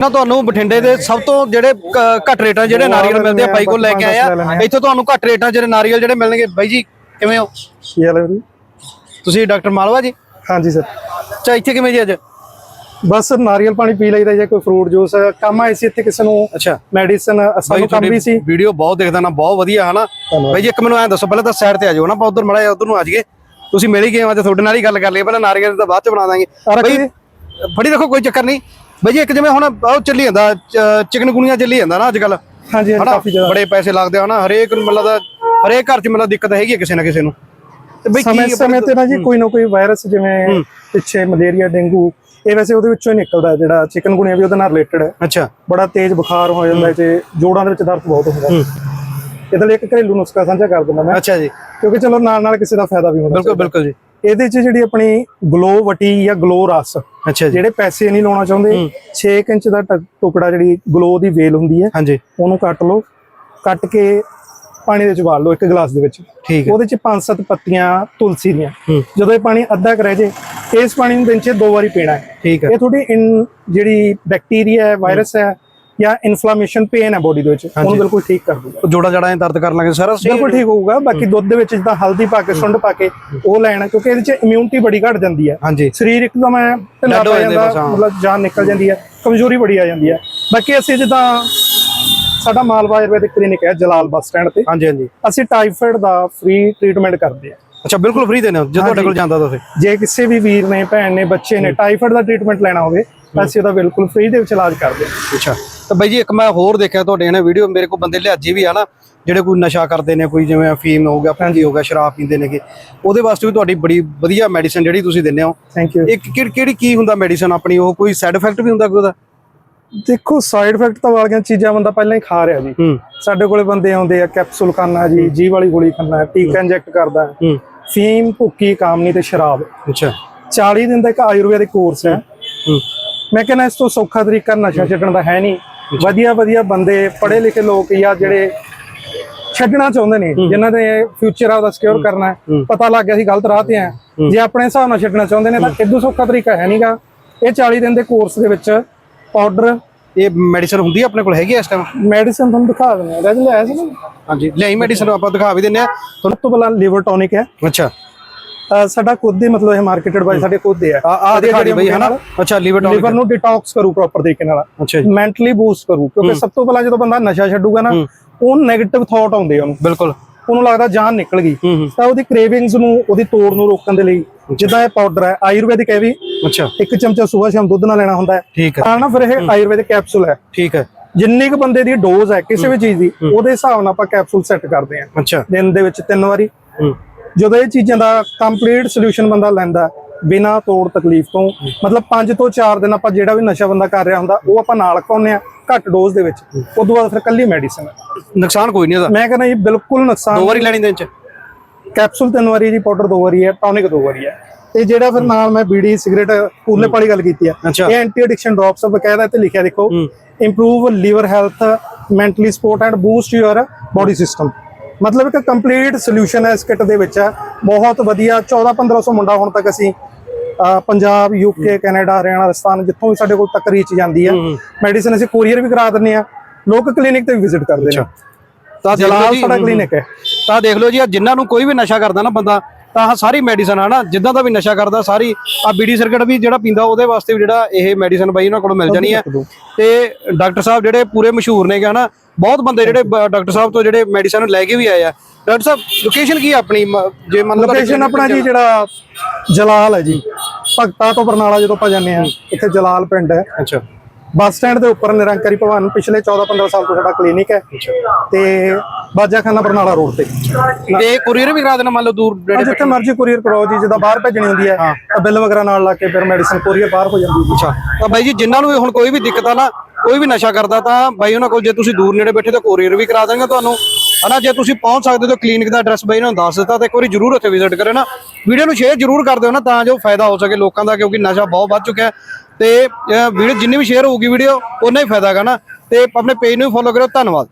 ਨਾ ਤੁਹਾਨੂੰ ਬਠਿੰਡੇ ਦੇ ਸਭ ਤੋਂ ਜਿਹੜੇ ਘੱਟ ਰੇਟਾਂ ਜਿਹੜੇ ਨਾਰੀਅਲ ਮਿਲਦੇ ਆ ਬਾਈ ਕੋਲ ਲੈ ਕੇ ਆਇਆ। ਇੱਥੇ ਤੁਹਾਨੂੰ ਘੱਟ ਰੇਟਾਂ ਜਿਹੜੇ ਨਾਰੀਅਲ ਜਿਹੜੇ ਮਿਲਣਗੇ ਬਾਈ ਜੀ ਕਿਵੇਂ ਹੋ? ਕੀ ਹਾਲ ਹੈ ਵੀਰੇ ਤੁਸੀਂ ਡਾਕਟਰ ਮਾਲਵਾ ਜੀ? ਹਾਂਜੀ ਸਰ। ਅੱਛਾ ਇੱਥੇ ਕਿਵੇਂ ਜੀ ਅੱਜ? ਬਸ ਨਾਰੀਅਲ ਪਾਣੀ ਪੀ ਲਈਦਾ ਜਾਂ ਕੋਈ ਫਰੂਟ ਜੂਸ ਕੰਮ ਆਏ ਸੀ ਇੱਥੇ ਕਿਸੇ ਨੂੰ? ਅੱਛਾ। ਮੈਡੀਸਨ ਸਾਨੂੰ ਕੰਮ ਵੀ ਸੀ। ਵੀਡੀਓ ਬਹੁਤ ਦੇਖਦਾ ਨਾ ਬਹੁਤ ਵਧੀਆ ਹਨਾ। ਬਾਈ ਜੀ ਇੱਕ ਮੈਨੂੰ ਐਂ ਦੱਸੋ ਪਹਿਲਾਂ ਤਾਂ ਸਾਈਡ ਤੇ ਆ ਜਾਓ ਨਾ ਆਪਾਂ ਉਧਰ ਮੜਾ ਉਧਰ ਨੂੰ ਆ ਜਾਈਏ। ਤੁਸੀਂ ਮਿਲ ਹੀ ਗਏ ਹੋ ਅੱਜ ਤੁਹਾਡੇ ਨਾਲ ਹੀ ਗੱਲ ਕਰ ਲਈ ਪਹਿਲਾਂ ਨਾਰੀਅਲ ਦਾ ਬਾਅਦ ਚ ਬਣਾ ਦਾਂਗੇ। ਬਾਈ ਜੀ। ਫੜੀ ਰੱਖੋ ਕੋਈ ਚੱਕਰ ਨਹੀਂ। ਬਾਈ ਇੱਕ ਜਿਵੇਂ ਹੁਣ ਉਹ ਚੱਲੀ ਜਾਂਦਾ ਚਿਕਨ ਗੁਣੀਆਂ ਚੱਲੀ ਜਾਂਦਾ ਨਾ ਅੱਜ ਕੱਲ ਹਾਂਜੀ ਕਾਫੀ ਜ਼ਿਆਦਾ। ਬੜੇ ਪੈਸੇ ਲੱਗਦੇ ਆ ਹਨਾ ਹਰੇਕ ਨੂੰ ਮਤਲਬ ਹਰੇਕ ਘਰ 'ਚ ਮਤਲਬ ਦਿੱਕਤ ਹੈਗੀ ਕਿਸੇ ਨਾ ਕਿਸੇ ਨੂੰ। ਤੇ ਬਈ ਕੀ ਸਮੇਂ ਤੇ ਨਾ ਜੀ ਕੋਈ ਨਾ ਕੋਈ ਵਾਇਰਸ ਜਿਵੇਂ ਪਿੱਛੇ ਮਲੇਰੀਆ ਡੇਂਗੂ ਇਹ ਵੈਸੇ ਉਹਦੇ ਵਿੱਚੋਂ ਹੀ ਨਿਕਲਦਾ ਜਿਹੜਾ ਚਿਕਨ ਗੁਣੀਆ ਵੀ ਉਹਦੇ ਨਾਲ ਰਿਲੇਟਡ ਹੈ। ਅੱਛਾ। ਬੜਾ ਤੇਜ਼ ਬੁਖਾਰ ਹੋ ਜਾਂਦਾ ਤੇ ਜੋੜਾਂ ਦੇ ਵਿੱਚ ਦਰਦ ਬਹੁਤ ਹੁੰਦਾ। ਇਹਦੇ ਲਈ ਇੱਕ ਘਰੇਲੂ ਨੁਸਖਾ ਸਾਂਝਾ ਕਰ ਦਿੰਦਾ ਮੈਂ। ਅੱਛਾ ਜੀ। ਕਿਉਂਕਿ ਚਲੋ ਨਾਲ ਨਾਲ ਕਿਸੇ ਦਾ ਫਾਇਦਾ ਵੀ ਹੁੰਦਾ। ਬਿਲਕੁਲ ਬਿਲਕੁਲ ਜੀ। ਇਹਦੇ 'ਚ ਜਿਹੜੀ ਆਪਣੀ ਗਲੋ ਵਟੀ ਜਾਂ ਗਲੋ ਰਸ ਅੱਛਾ ਜੀ। ਜਿਹੜੇ ਪੈਸੇ ਨਹੀਂ ਲਾਉਣਾ ਚਾਹੁੰਦੇ 6 ਇੰਚ ਦਾ ਟੁਕੜਾ ਜਿਹੜੀ ਗਲੋ ਦੀ ਵੇਲ ਹੁੰਦੀ ਹੈ ਹਾਂਜੀ। ਉਹਨੂੰ ਕੱਟ ਲਓ ਕੱਟ ਕੇ ਪਾਣੀ ਦੇ ਵਿੱਚ ਉਬਾਲ ਲਓ ਇੱਕ ਗਲਾਸ ਦੇ ਵਿੱਚ। ਠੀਕ ਹੈ। ਉਹਦੇ ਚ ਪੰਜ ਸੱਤ ਪੱਤੀਆਂ ਤੁਲਸੀ ਦੀਆਂ। ਜਦੋਂ ਇਹ ਪਾਣੀ ਅੱਧਾ ਕੁ ਰਹਿ ਜੇ ਇਸ ਪਾਣੀ ਨੂੰ ਦਿਨ ਚ ਦੋ ਵਾਰੀ ਪੀਣਾ ਹੈ। ਠੀਕ ਹੈ। ਇਹ ਤੁਹਾਡੀ ਜਿਹੜੀ ਬੈਕਟੀਰੀਆ ਹੈ ਵਾਇਰਸ ਹੈ ਜਾਂ ਇਨਫਲੇਮੇਸ਼ਨ ਪੇਨ ਹੈ ਬੋਡੀ ਦੇ ਵਿੱਚ ਉਹਨੂੰ ਬਿਲਕੁਲ ਠੀਕ ਕਰ ਦੂਗਾ। ਜੋੜਾ ਜੜਾ ਦਰਦ ਕਰਨ ਲੱਗੇ ਸਾਰਾ ਬਿਲਕੁਲ ਠੀਕ ਹੋਊਗਾ ਬਾਕੀ ਦੁੱਧ ਦੇ ਵਿੱਚ ਜਿੱਦਾਂ ਹਲਦੀ ਪਾ ਕੇ ਸੁੰਡ ਪਾ ਕੇ ਉਹ ਲੈਣਾ ਕਿਉਂਕਿ ਇਹਦੇ ਚ ਇਮਿਊਨਿਟੀ ਬੜੀ ਘਟ ਜਾਂਦੀ ਹੈ। ਹਾਂਜੀ। ਸਰੀਰ ਇੱਕਦਮ ਐ ਢਿੱਲਾ ਪੈ ਜਾਂਦੇ। ਮਤਲਬ ਜਾਨ ਨਿਕਲ ਜਾਂਦੀ ਹੈ ਕਮਜ਼ੋਰੀ ਬੜੀ ਆ ਜਾਂਦੀ ਹੈ। ਬਾਕੀ ਅਸੀਂ ਜਿੱਦਾਂ ਸਾਡਾ ਮਾਲਵਾ ਆਯੁਰਵੈਦਿਕ ਕਲੀਨਿਕ ਹੈ ਜਲਾਲ ਬੱਸ ਸਟੈਂਡ ਤੇ। ਹਾਂਜੀ ਹਾਂਜੀ। ਅਸੀਂ ਟਾਈਫਾਇਡ ਦਾ ਫ੍ਰੀ ਟ੍ਰੀਟਮੈਂਟ ਕਰਦੇ ਆ ਅੱਛਾ ਬਿਲਕੁਲ ਫ੍ਰੀ ਦੇਣੇ ਹੋ ਜੇ ਤੁਹਾਡੇ ਕੋਲ ਜਾਂਦਾ ਤਾਂ ਫਿਰ। ਜੇ ਕਿਸੇ ਵੀ ਵੀਰ ਨੇ ਭੈਣ ਨੇ ਬੱਚੇ ਨੇ ਟਾਈਫਾਇਡ ਦਾ ਟ੍ਰੀਟਮੈਂਟ ਲੈਣਾ ਹੋਵੇ ਤਾਂ ਅਸੀਂ ਉਹਦਾ ਬਿਲਕੁਲ ਫ੍ਰੀ ਦੇ ਵਿੱਚ ਇਲਾਜ ਕਰਦੇ ਹਾਂ। ਅੱਛਾ। ਤਾਂ ਬਾਈ ਜੀ ਇੱਕ ਮੈਂ ਹੋਰ ਦੇਖਿਆ ਤੁਹਾਡੇ ਨੇ ਵੀਡੀਓ ਮੇਰੇ ਕੋਲ ਬੰਦੇ ਲਿਆਜੀ ਵੀ ਆ ਨਾ ਜਿਹੜੇ ਕੋਈ ਨਸ਼ਾ ਕਰਦੇ ਨੇ ਕੋਈ ਜਿਵੇਂ ਅਫੀਮ ਹੋ ਗਿਆ ਭੰਗੀ ਹੋ ਗਿਆ ਸ਼ਰਾਬ ਪੀਂਦੇ ਨੇਗੇ ਉਹਦੇ ਵਾਸਤੇ ਵੀ ਤੁਹਾਡੀ ਬੜੀ ਵਧੀਆ ਮੈਡੀਸਨ ਜਿਹੜੀ ਤੁਸੀਂ ਦਿੰਦੇ ਹੋ। ਥੈਂਕ ਯੂ ਇੱਕ ਕਿਹੜੀ ਕੀ ਹੁੰਦਾ ਮੈਡੀਸਨ ਆਪਣੀ ਉਹ ਕੋਈ ਸਾਈਡ ਇਫੈਕਟ ਵੀ ਹੁੰਦਾ ਕੋਈ ਉਹਦਾ? ਦੇਖੋ ਸਾਈਡ ਇਫੈਕਟ ਤਾਂ ਵਾਲੀਆਂ ਚੀਜ਼ਾਂ ਬੰਦਾ ਪਹਿਲਾਂ ਹੀ ਖਾ ਰਿਹਾ ਜੀ। ਸਾਡੇ ਕੋਲੇ ਬੰਦੇ ਆਉਂਦੇ ਆ ਕੈਪਸੂਲ ਖਾਣਾ ਜੀ ਜੀ ਵਾਲੀ ਗੋਲੀ ਖਾਣਾ ਟੀਕਾ ਇੰਜੈਕਟ ਕਰਦਾ। ਫੀਮ ਭੁੱਕੀ ਕਾਮਨੀ ਤੇ ਸ਼ਰਾਬ। ਅੱਛਾ। 40 ਦਿਨ ਦਾ ਇੱਕ ਆਯੁਰਵੈਦਿਕ ਕੋਰਸ ਹੂੰ। ਮੈਂ ਕਹਿੰਦਾ ਇਸ ਤੋਂ ਸੌਖਾ ਤਰੀਕਾ ਨਸ਼ਾ ਛੱਡਣ ਦਾ ਹੈ ਨਹੀਂ। ਵਧੀਆ ਵਧੀਆ ਬੰਦੇ ਪੜ੍ਹੇ ਲਿਖੇ ਲੋਕ ਜਾਂ ਜਿਹੜੇ ਛੱਡਣਾ ਚਾਹੁੰਦੇ ਨੇ ਜਿਨ੍ਹਾਂ ਦੇ ਫਿਊਚਰ ਆਪਦਾ ਸਿਕਿਉਰ ਕਰਨਾ ਹੈ। ਪਤਾ ਲੱਗ ਗਿਆ ਸੀ ਗਲਤ ਰਾਹ ਤੇ ਆ ਜੇ ਆਪਣੇ ਹਿਸਾਬ ਨਾਲ ਛੱਡਣਾ ਚਾਹੁੰਦੇ ਨੇ ਤਾਂ ਇਦੋਂ ਸੌਖਾ ਤਰੀਕਾ ਹੈ ਨਹੀਂਗਾ। ਇਹ 40 ਦਿਨ ਦੇ ਕੋਰਸ ਦੇ ਵਿੱਚ ਪਾਊਡਰ ਇਹ ਮੈਡੀਸਨ ਹੁੰਦੀ ਆ ਆਪਣੇ ਕੋਲ ਹੈਗੀ ਆ ਇਸ ਟਾਈਮ ਮੈਡੀਸਨ ਤੁਹਾਨੂੰ ਦਿਖਾ ਦਿੰਦੇ ਆ ਰੈਜ ਲਿਆ ਸੀ ਨਾ? ਹਾਂਜੀ ਲਿਆਈ ਮੈਡੀਸਨ ਆਪਾਂ ਦਿਖਾ ਵੀ ਦਿੰਨੇ ਆ ਸਭ ਤੋਂ ਪਹਿਲਾਂ ਲਿਵਰ ਟੌਨਿਕ ਹੈ। ਅੱਛਾ। ਸਾਡਾ ਖੁਦ ਦੇ ਮਤਲਬ ਇਹ ਮਾਰਕੀਟਡ ਬਾਈ ਸਾਡੇ ਖੁਦ ਦੇ ਆ। ਆ ਦਿਖਾ ਦੀ ਬਈ ਹਨਾ? ਅੱਛਾ ਲੀਵਰ ਟੌਨਿਕ ਲਿਵਰ ਨੂੰ ਡਿਟੌਕਸ ਕਰੂ ਪ੍ਰੋਪਰ ਤਰੀਕੇ ਨਾਲ। ਅੱਛਾ ਜੀ। ਮੈਂਟਲੀ ਬੂਸਟ ਕਰੂ ਕਿਉਂਕਿ ਸਭ ਤੋਂ ਪਹਿਲਾਂ ਜਦੋਂ ਬੰਦਾ ਨਸ਼ਾ ਛੱਡੂਗਾ ਨਾ ਉਹ 네ਗੇਟਿਵ ਥਾਟ ਆਉਂਦੇ ਉਹਨੂੰ। ਬਿਲਕੁਲ। ਉਹਨੂੰ ਲੱਗਦਾ ਜਾਨ ਨਿਕਲ ਗਈ। ਤਾਂ ਉਹਦੀ ਕ੍ਰੇਵਿੰਗਸ ਨੂੰ ਉਹਦੀ ਤੋੜ ਨੂੰ ਰੋਕਣ ਦੇ ਲਈ ਜਿੱਦਾਂ ਇਹ ਪਾਊਡਰ ਹੈ ਆਯੁਰਵੈਦਿਕ ਹੈ ਵੀ ਅੱਛਾ। ਇੱਕ ਚਮਚਾ ਸਵੇਰ ਸ਼ਾਮ ਦੁੱਧ ਨਾਲ ਲੈਣਾ ਹੁੰਦਾ ਹੈ। ਠੀਕ ਹੈ। ਤਾਂ ਨਾ ਫਿਰ ਇਹ ਆਯੁਰਵੈਦਿਕ ਕੈਪਸੂਲ ਹੈ। ਠੀਕ ਹੈ। ਜਿੰਨੀ ਕੁ ਬੰਦੇ ਦੀ ਡੋਜ਼ ਹੈ ਕਿਸੇ ਵੀ ਚੀਜ਼ ਦੀ ਉਹਦੇ ਹਿਸਾਬ ਨਾਲ ਆਪਾਂ ਕੈਪਸੂਲ ਸੈੱਟ ਕਰਦੇ ਹਾਂ। ਅੱਛਾ। ਦਿਨ ਦੇ ਵਿੱਚ ਤਿੰਨ ਵਾਰੀ। ਜਦੋਂ ਇਹ ਚੀਜ਼ਾਂ ਦਾ ਕੰਪਲੀਟ ਸੋਲੂਸ਼ਨ ਬੰਦਾ ਲੈਂਦਾ ਬਿਨਾ ਤੋੜ ਤਕਲੀਫ ਤੋਂ ਮਤਲਬ 5 ਤੋਂ 4 ਦਿਨ ਆਪਾਂ ਜਿਹੜਾ ਵੀ ਨਸ਼ਾ ਬੰਦਾ ਕਰ ਰਿਹਾ ਹੁੰਦਾ ਉਹ ਆਪਾਂ ਨਾਲ ਖਾਉਂਦੇ ਆ ਘੱਟ ਡੋਜ਼ ਦੇ ਵਿੱਚ ਉਦੋਂ ਬਾਅਦ ਫਿਰ ਕੱਲੀ ਮੈਡੀਸਿਨ ਨੁਕਸਾਨ ਕੋਈ ਨਹੀਂ ਉਹਦਾ? ਮੈਂ ਕਹਿੰਦਾ ਜੀ ਬਿਲਕੁਲ ਨੁਕਸਾਨ ਦੋ ਵਾਰੀ ਲੈਣੀ ਦਿਨ ਚ? ਕੈਪਸੂਲ ਤਿੰਨ ਵਾਰੀ ਜੀ ਪਾਊਡਰ ਦੋ ਵਾਰੀ ਹੈ ਟੌਨਿਕ ਦੋ ਵਾਰੀ ਹੈ। ਤੇ ਜਿਹੜਾ ਫਿਰ ਨਾਲ ਮੈਂ ਬੀੜੀ ਸਿਗਰਟ ਕੂਲੇ ਵਾਲੀ ਗੱਲ ਕੀਤੀ ਅੱਛਾ। ਇਹ ਐਂਟੀ ਐਡਿਕਸ਼ਨ ਡ੍ਰੌਪਸ ਬਕਾਇਦਾ ਇੱਥੇ ਲਿਖਿਆ ਦੇਖੋ। Improve liver health mentally support and boost your body system ਮਤਲਬ ਇੱਕ ਕੰਪਲੀਟ ਸੋਲੂਸ਼ਨ ਹੈ ਇਸ ਕਿੱਟ ਦੇ ਵਿੱਚ। ਬਹੁਤ ਵਧੀਆ 14 1500 ਮੁੰਡਾ ਹੁਣ ਤੱਕ ਅਸੀਂ ਪੰਜਾਬ ਯੂਕੇ ਕੈਨੇਡਾ ਹਰਿਆਣਾ ਰਾਜਸਥਾਨ ਜਿੱਥੋਂ ਵੀ ਸਾਡੇ ਕੋਲ ਤੱਕ ਰੀਚ ਜਾਂਦੀ ਹੈ। ਮੈਡੀਸਿਨ ਅਸੀਂ ਕੋਰੀਅਰ ਵੀ ਕਰਾ ਦਿੰਦੇ ਆ ਲੋਕ ਕਲੀਨਿਕ ਤੇ ਵੀ ਵਿਜ਼ਿਟ ਕਰਦੇ ਨੇ। ਤਾਂ ਜਲਾਲ ਸਾਡਾ ਕਲੀਨਿਕ ਹੈ। ਤਾਂ ਦੇਖ ਲਓ ਜੀ ਜਿਨ੍ਹਾਂ ਨੂੰ ਕੋਈ ਵੀ ਨਸ਼ਾ ਕਰਦਾ ਨਾ ਬੰਦਾ ਤਾਂ ਸਾਰੀ ਮੈਡੀਸਨ ਆ ਨਾ ਜਿੱਦਾਂ ਦਾ ਵੀ ਨਸ਼ਾ ਕਰਦਾ ਸਾਰੀ ਆ ਬੀੜੀ ਸਰਕਟ ਵੀ ਜਿਹੜਾ ਪੀਂਦਾ ਉਹਦੇ ਵਾਸਤੇ ਵੀ ਜਿਹੜਾ ਇਹ ਮੈਡੀਸਨ ਬਾਈ ਉਹਨਾਂ ਕੋਲੋਂ ਮਿਲ ਜਾਣੀ ਆ। ਤੇ ਡਾਕਟਰ ਸਾਹਿਬ ਜਿਹੜੇ ਪੂਰੇ ਮਸ਼ਹੂਰ ਨੇ ਨਾ ਬਹੁਤ ਬੰਦੇ ਜਿਹੜੇ ਡਾਕਟਰ ਸਾਹਿਬ ਤੋਂ ਜਿਹੜੇ ਮੈਡੀਸਨ ਲੈ ਕੇ ਵੀ ਆਏ ਆ। ਡਾਕਟਰ ਸਾਹਿਬ ਲੋਕੇਸ਼ਨ ਕੀ ਆਪਣੀ ਜੇ ਮੰਨ ਲਓ ਲੋਕੇਸ਼ਨ ਆਪਣਾ ਜੀ ਜਿਹੜਾ ਜਲਾਲ ਹੈ ਜੀ। ਭਗਤਾ ਤੋਂ ਬਰਨਾਲਾ ਜਦੋਂ ਆਪਾਂ ਜਾਂਦੇ ਆ ਇੱਥੇ ਜਲਾਲ ਪਿੰਡ ਹੈ। ਅੱਛਾ। ਬੱਸ ਸਟੈਂਡ ਦੇ ਉੱਪਰ ਨਿਰੰਕਾਰੀ ਭਵਨ ਪਿਛਲੇ 14-15 ਸਾਲ ਤੋਂ ਸਾਡਾ ਕਲੀਨਿਕ ਹੈ ਤੇ ਬਾਜਾਖਾਨਾ ਬਰਨਾਲਾ ਰੋਡ ਤੇ। ਤੇ ਕੁਰੀਅਰ ਵੀ ਕਰਾ ਦੇਣਾ ਮੰਨ ਲਓ ਦੂਰ ਜਿਹੜੇ ਜਿੱਥੇ ਮਰਜ਼ੀ ਕੁਰੀਅਰ ਕਰਵਾਓ ਜੀ ਜਦੋਂ ਬਾਹਰ ਭੇਜਣੀ ਹੁੰਦੀ ਹੈ ਤਾਂ ਬਿੱਲ ਵਗੈਰਾ ਨਾਲ ਲਾ ਕੇ ਫਿਰ ਮੈਡੀਸਨ ਕੁਰੀਅਰ ਬਾਹਰ ਹੋ ਜਾਂਦੀ ਹੈ। ਅੱਛਾ। ਤਾਂ ਬਾਈ ਜੀ ਜਿਨ੍ਹਾਂ ਨੂੰ ਹੁਣ ਕੋਈ ਵੀ ਦਿੱਕਤ ਆ ਨਾ ਕੋਈ ਵੀ ਨਸ਼ਾ ਕਰਦਾ ਤਾਂ ਬਾਈ ਉਹਨਾਂ ਕੋਲ ਜੇ ਤੁਸੀਂ ਦੂਰ ਨੇੜੇ ਬੈਠੇ ਤਾਂ ਕੋਰੀਅਰ ਵੀ ਕਰਾ ਦੇਣਗੇ ਤੁਹਾਨੂੰ। ਹਨਾ, ਜੇ ਤੁਸੀਂ ਪਹੁੰਚ ਸਕਦੇ ਹੋ ਕਲੀਨਿਕ ਦਾ ਐਡਰੈਸ ਬਈ ਉਹਨਾਂ ਨੂੰ ਦੱਸ ਦਿੱਤਾ ਤੇ ਇੱਕ ਵਾਰੀ ਜਰੂਰ ਉੱਥੇ ਵਿਜ਼ਿਟ ਕਰਿਓ ਨਾ। ਵੀਡੀਓ ਨੂੰ ਸ਼ੇਅਰ ਜਰੂਰ ਕਰ ਦਿਓ ਨਾ ਤਾਂ ਜੋ ਫਾਇਦਾ ਹੋ ਸਕੇ ਲੋਕਾਂ ਦਾ, ਕਿਉਂਕਿ ਨਸ਼ਾ ਬਹੁਤ ਵੱਧ ਚੁੱਕਿਆ ਹੈ। ਤੇ ਵੀਡੀਓ ਜਿੰਨੀ ਵੀ ਸ਼ੇਅਰ ਹੋਊਗੀ ਵੀਡੀਓ ਉਨਾ ਹੀ ਫਾਇਦਾ ਹੈਗਾ ਨਾ। ਤੇ ਆਪਣੇ ਪੇਜ ਨੂੰ ਵੀ ਫੋਲੋ ਕਰਿਓ। ਧੰਨਵਾਦ।